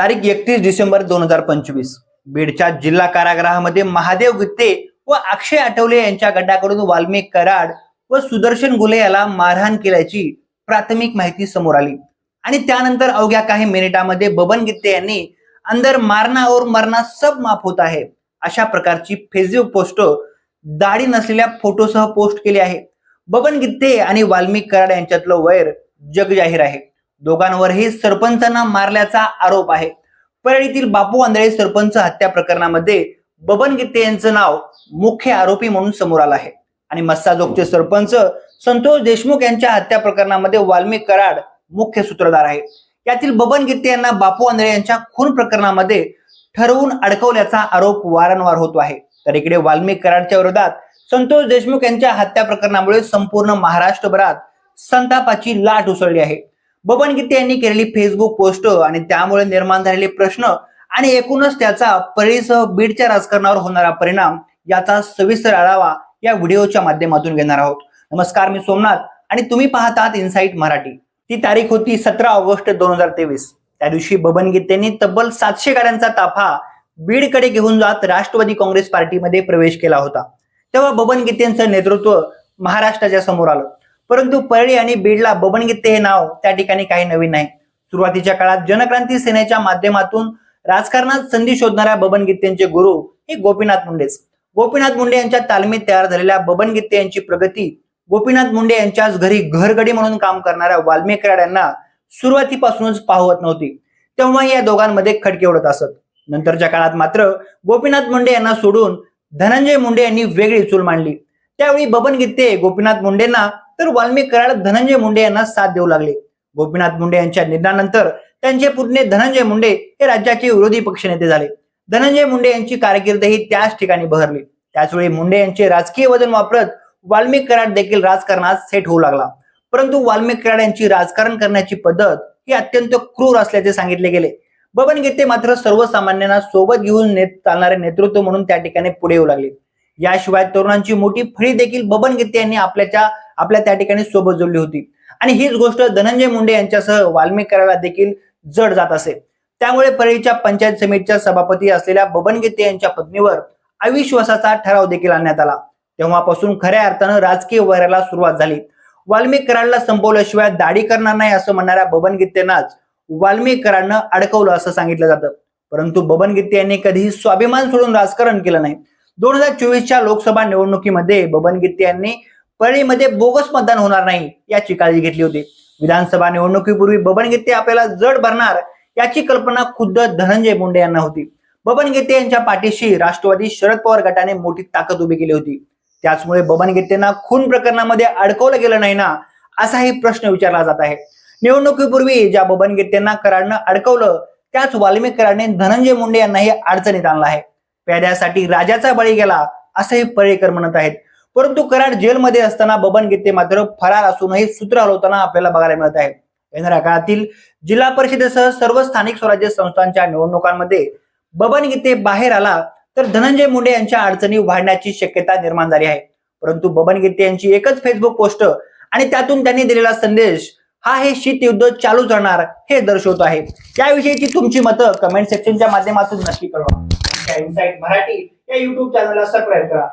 तारीख एकतीस डिसेंबर दोन हजार पंचवीस. बीडच्या जिल्हा कारागृहामध्ये महादेव गुत्ते व अक्षय आठवले यांच्या गटाकडून वाल्मिक कराड व सुदर्शन गुले याला मारहाण केल्याची प्राथमिक माहिती समोर आली. आणि त्यानंतर अवघ्या काही मिनिटांमध्ये बबन गित्ते यांनी अंदर मारना और मरना सब माफ होत आहे. अशा प्रकारची फेसबुक पोस्ट दाढी नसलेल्या फोटोसह पोस्ट केली आहे. बबन गित्ते आणि वाल्मिक कराड यांच्यातलं वैर जग जाहीर आहे. दोघांवरही सरपंचांना मारल्याचा आरोप आहे. परळीतील बापू आंधळे सरपंच हत्या प्रकरणामध्ये बबन गीते यांचं नाव मुख्य आरोपी म्हणून समोर आलं आहे. आणि मस्साजोगचे सरपंच संतोष देशमुख यांच्या हत्या प्रकरणामध्ये वाल्मिक कराड मुख्य सूत्रधार आहे. यातील बबन गीते यांना बापू आंधळे यांच्या खून प्रकरणामध्ये ठरवून अडकवल्याचा आरोप वारंवार होतो आहे. तर इकडे वाल्मिक कराडच्या विरोधात संतोष देशमुख यांच्या हत्या प्रकरणामुळे संपूर्ण महाराष्ट्रभरात संतापाची लाट उसळली आहे. बबन गीते यांनी केलेली फेसबुक पोस्ट आणि त्यामुळे निर्माण झालेले प्रश्न आणि एकूणच त्याचा परळीसह बीडच्या राजकारणावर होणारा परिणाम याचा सविस्तर आढावा या व्हिडिओच्या माध्यमातून घेणार आहोत. नमस्कार मी सोमनाथ आणि तुम्ही पाहत आहात इन्साइट मराठी. ती तारीख होती सतरा ऑगस्ट दोन हजार तेवीस. त्या दिवशी बबन गीतेंनी तब्बल सातशे गाड्यांचा ताफा बीडकडे घेऊन जात राष्ट्रवादी काँग्रेस पार्टीमध्ये प्रवेश केला होता. तेव्हा बबन गीतेंचं नेतृत्व महाराष्ट्राच्या समोर आलं. परंतु परळी आणि बीडला बबन हे नाव त्या ठिकाणी काही नवीन नाही. सुरुवातीच्या काळात जनक्रांती सेनेच्या माध्यमातून राजकारणात संधी शोधणाऱ्या बबन गित्तेंचे गुरु हे गोपीनाथ मुंडेच गोपीनाथ मुंडे यांच्या तालमीत तयार झालेल्या बबन गीते यांची प्रगती गोपीनाथ मुंडे यांच्याच घरी घरगडी म्हणून काम करणाऱ्या वाल्मिकराड यांना सुरुवातीपासूनच पाहवत नव्हती. तेव्हा या दोघांमध्ये खटके उडत असत. नंतरच्या काळात मात्र गोपीनाथ मुंडे यांना सोडून धनंजय मुंडे यांनी वेगळी चूल मांडली. त्यावेळी बबन गीते गोपीनाथ मुंडेंना तर वाल्मिक कराड धनंजय मुंडे यांना साथ देऊ लागले. गोपीनाथ मुंडे यांच्या निधनानंतर त्यांचे पुतणे धनंजय मुंडे हे राज्याचे विरोधी पक्षनेते झाले. धनंजय मुंडे यांची कारकीर्द ही त्याच ठिकाणी बहरली. त्याचवेळी मुंडे यांचे राजकीय वजन वापरत वाल्मिक कराड देखील राजकारणात सेट होऊ लागला. परंतु वाल्मिक कराड यांची राजकारण करण्याची पद्धत ही अत्यंत क्रूर असल्याचे सांगितले गेले. बबन गीते मात्र सर्वसामान्यांना सोबत घेऊन नेत चालणारे नेतृत्व म्हणून त्या ठिकाणी पुढे येऊ लागले. याशिवाय तरुणांची मोठी फळी देखील बबन गीते यांनी आपल्याच्या आपल्या त्या ठिकाणी सोबत जोडली होती. आणि हीच गोष्ट धनंजय मुंडे यांच्यासह वाल्मिकराला देखील जड जात असे. त्यामुळे परळीच्या पंचायत समितीच्या सभापती असलेल्या बबन गीते यांच्या पत्नीवर अविश्वासाचा ठराव देखील आणण्यात आला. तेव्हापासून खऱ्या अर्थानं राजकीय वैराला सुरुवात झाली. वाल्मिक कराडला संपवल्याशिवाय दाढी करणार नाही असं म्हणणाऱ्या बबन गीतेंनाच वाल्मिक कराडनं अडकवलं असं सांगितलं जातं. परंतु बबन गीते यांनी कधीही स्वाभिमान सोडून राजकारण केलं नाही. दोन हजार चोवीसच्या लोकसभा निवडणुकीमध्ये बबन गीते यांनी परळीमध्ये बोगस मतदान होणार नाही याची काळजी घेतली होती. विधानसभा निवडणुकीपूर्वी बबन गीते आपल्याला जड भरणार याची कल्पना खुद्द धनंजय मुंडे यांना होती. बबन गीते यांच्या पाठीशी राष्ट्रवादी शरद पवार गटाने मोठी ताकद उभी केली होती. त्याचमुळे बबन गीतेंना खून प्रकरणामध्ये अडकवलं गेलं नाही ना असाही प्रश्न विचारला जात आहे. निवडणुकीपूर्वी ज्या बबन गीतेंना कराडनं अडकवलं त्याच वाल्मिक कराडने धनंजय मुंडे यांनाही अडचणीत आणलं आहे. पेद्यासाठी राजाचा बळी गेला असंही परेकर म्हणत आहेत. परंतु कराड जेलमध्ये असताना बबन गीते मात्र फरार असूनही सूत्र हलवताना आपल्याला बघायला मिळत आहे. येणाऱ्या काळातील जिल्हा परिषदेसह सर्व स्थानिक स्वराज्य संस्थांच्या निवडणुकांमध्ये बबन गीते बाहेर आला तर धनंजय मुंडे यांच्या अडचणी वाढण्याची शक्यता निर्माण झाली आहे. परंतु बबन गीते यांची एकच फेसबुक पोस्ट आणि त्यातून त्यांनी दिलेला संदेश हा हे शीत युद्ध चालू राहणार हे दर्शवतो आहे. त्याविषयीची तुमची मतं कमेंट सेक्शनच्या माध्यमातून नक्की कळवा. इनसाइट मराठी या युट्यूब चॅनलला सबस्क्राईब करा.